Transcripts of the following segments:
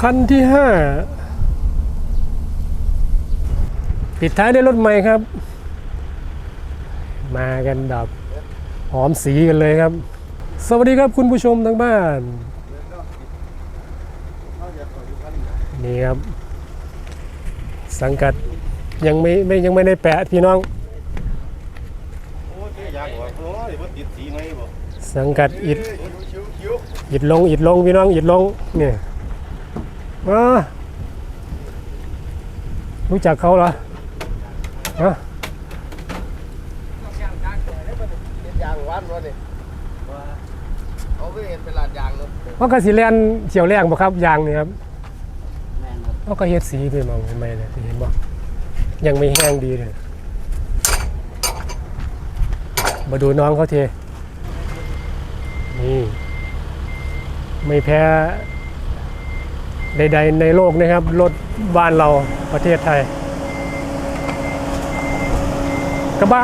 คันที่ห้าปิดท้ายด้วยรถใหม่ครับ มากันแบบหอมสีกันเลยครับ สวัสดีครับคุณผู้ชมทางบ้าน นี่ครับ สังกัดยังไม่ไม่ยังไม่ได้แปะพี่น้อง สังกัดอิดอิดลงอิดลงพี่น้องอิดลงเนี่ย มารู้จักเขาเหรอฮะยางวันวะนี่เขาก็เห็นเป็นลานยางเนาะเขาก็สิแลนเฉียวแรงบ่ครับยางนี่ครับเขาก็เฮ็ดสีไปมองไม่เลยเห็นบ่ยังไม่แห้งดีเลยมาดูน้องเขาเทนี่ไม่แพ้ ใด ๆ ในโลกนะครับ รถบ้านเราประเทศไทย กระบะ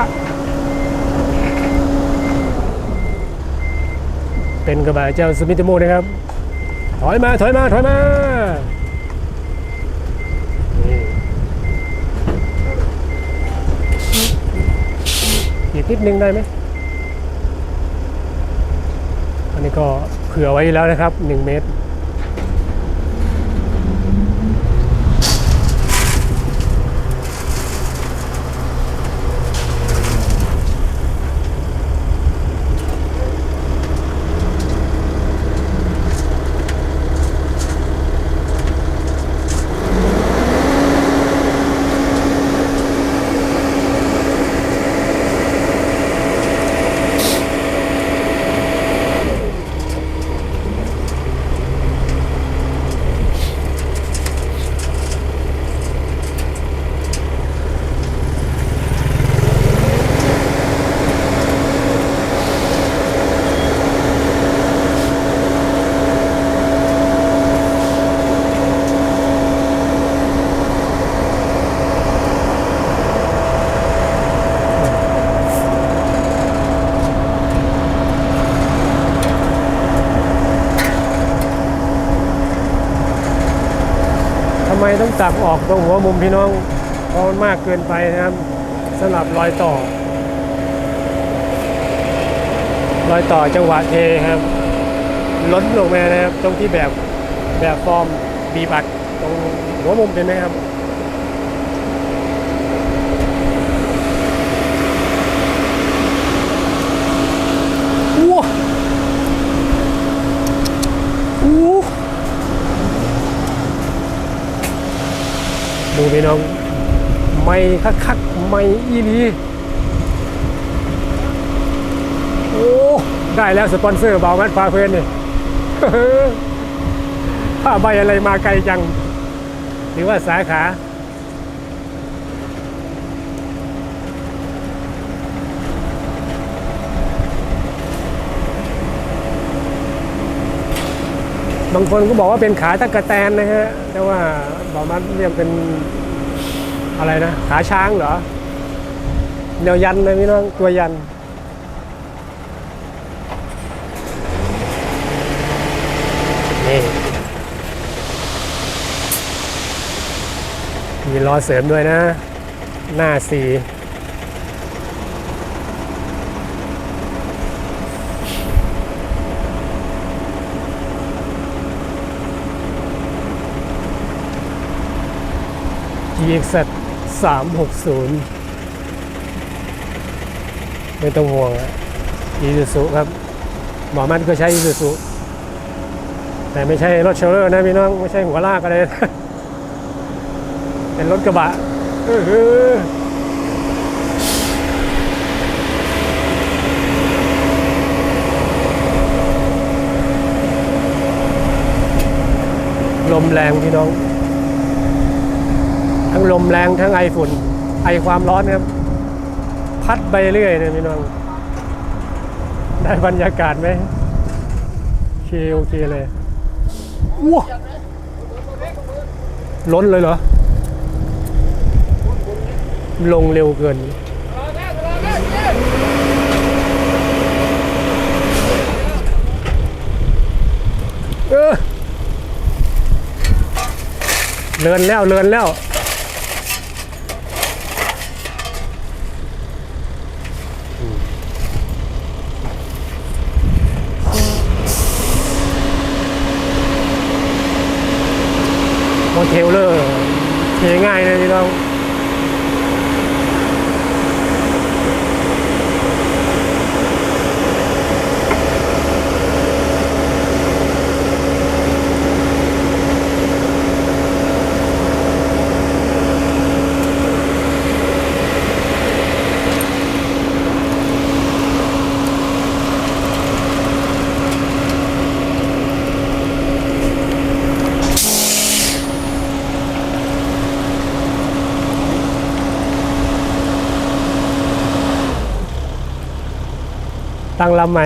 เป็นกระบะเจ้าซูมิติโมนะครับ ถอยมา ถอยมา ถอยมาอีกนิดนึงได้ไหม อันนี้ก็เผื่อไว้แล้วนะครับ 1 เมตร ตักออกตรงหัวมุมพี่น้องเพราะมันมากเกินไปนะครับสำหรับรอยต่อ รอยต่อจังหวะเทครับล้นลงมานะครับตรงที่แบบแบบฟอร์มบีบัดตรงหัวมุมเป็นไหมครับ ว้าวอู้ดู พี่น้องไม่คักคักๆไม่อีนีโอ้ได้แล้วสปอนเซอร์เบามันพาเพลินนี่ผ้าใบอะไรมาไกลจัง หรือว่าสาขาบางคนก็บอกว่าเป็นขาตะกะแตนนะฮะ แต่ว่าบอมันเรียกเป็น อะไรนะขาช้างเหรอแนวยันนะพี่น้องตัวยัน นี่มีล้อเสริมด้วยนะ หน้าสีจีเอ็กซ์ สามหกศูนย์ไม่ต้องห่วงอะอีซูซุครับ หมอมันก็ใช้อีซูซุแต่ไม่ใช่รถเชลเลอร์นะพี่น้อง ไม่ใช่หัวลากอะไร เป็นรถกระบะลมแรงพี่น้อง งลมแรงทั้งไอฝุ่น ไอความร้อนครับ พัดไปเรื่อยเนี่ยพี่น้อง ได้บรรยากาศไหมโอเคโอเคเลยว้าล้นเลยเหรอ ลงเร็วเกินเออเลินแล้วเลินแล้ว เทลเลอร์เทง่ายเลยพี่น้อง ตั้งลำไหม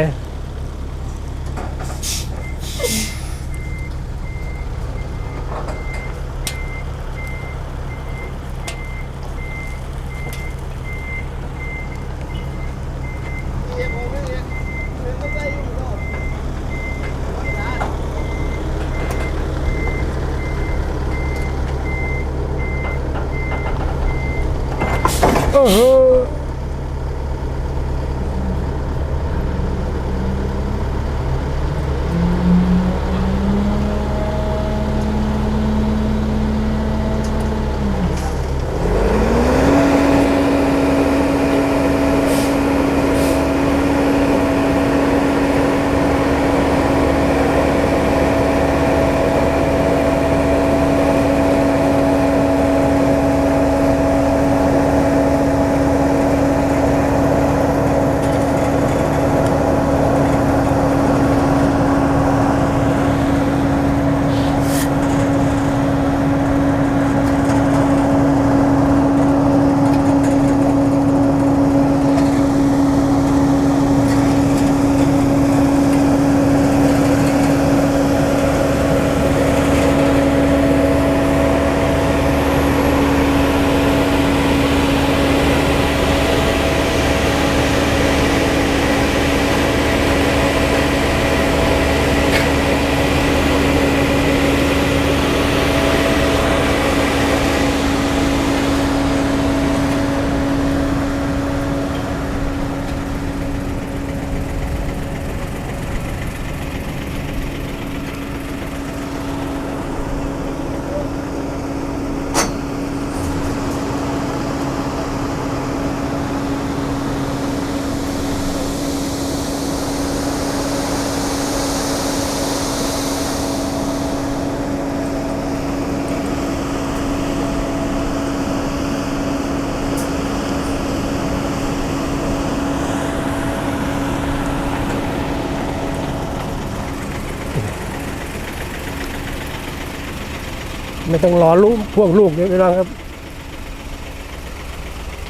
ไม่ต้องรอลูกพวกลูกเยอะพี่น้องครับ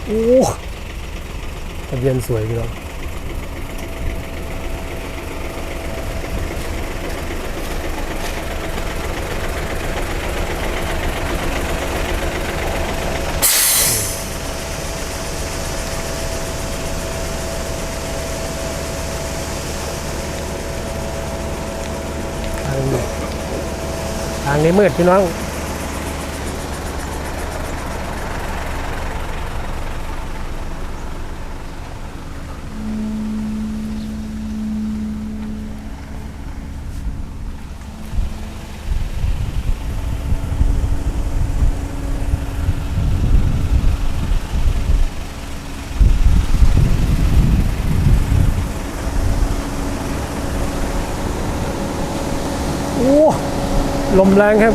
โอ้ทะเบียนสวยพี่น้องทางนี้ทางนี้มืดพี่น้อง โอ้ ลมแรงครับ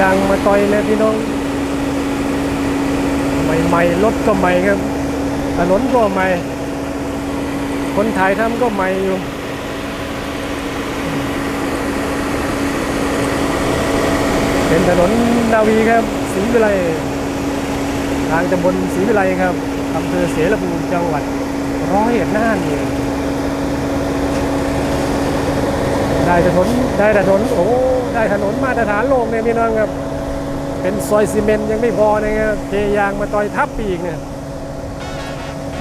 ยางมาต่อยเลยพี่น้อง ใหม่ๆรถก็ใหม่ครับถนนก็ใหม่ คนถ่ายทำก็ใหม่อยู่เป็นถนนนาวีครับสีวิไลทางตำบลสีวิไลครับอำเภอเสรภูมิจังหวัดร้อยเอ็ดน่านเอง ได้ถนนได้ถนนโอ้ได้ถนนมาตรฐานโลกเนี่ยพี่น้องครับ เป็นซอยซีเมนต์ยังไม่พอนะครับเทยางมาต่อยทับปีกเนี่ย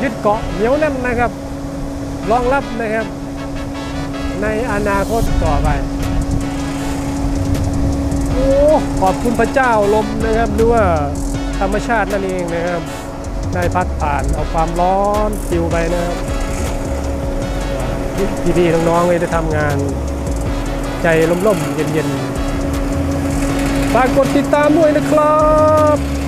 ยึดเกาะเหนียวแน่นนะครับรองรับนะครับ ในอนาคตต่อไปโอ้ขอบคุณพระเจ้าลมนะครับหรือว่าธรรมชาตินั่นเองนะครับได้พัดผ่านเอาความร้อนฟิวไปนะครับพี่ๆน้องๆเลยได้ทำงาน ใจล่มๆ เย็นๆฝากกดติดตามด้วยนะครับ